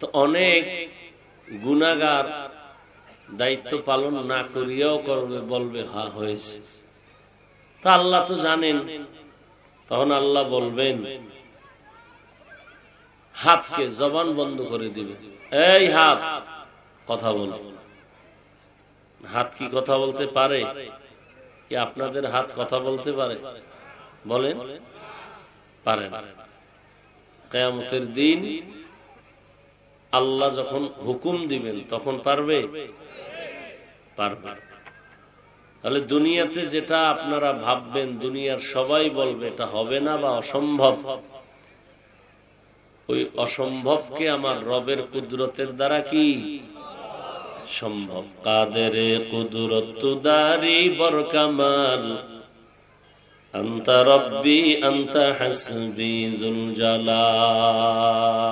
তো অনেক গুনাগার দায়িত্ব পালন না করিয়াও করবে, বলবে, হা, হয়েছে। তা আল্লাহ তো জানেন। তখন আল্লাহ বলবেন, হাতকে জবান বন্ধ করে দিবে। এই হাত, কথা বল। হাত কি কথা বলতে পারে? কি আপনাদের হাত কথা বলতে পারে? বলেন। পারে কেয়ামতের দিন আল্লাহ যখন হুকুম দিবেন, তখন পারবে? পারবে। তাহলে দুনিয়াতে যেটা আপনারা ভাববেন, দুনিয়ার সবাই বলবে, এটা হবে না বা অসম্ভব। ওই অসম্ভবকে আমার রবের কুদরতের দ্বারা কি? সম্ভব। কাদের কুদরত দারি বরকামাল, আন্তা রব্বি আন্তা হাসবি জুল জালাল।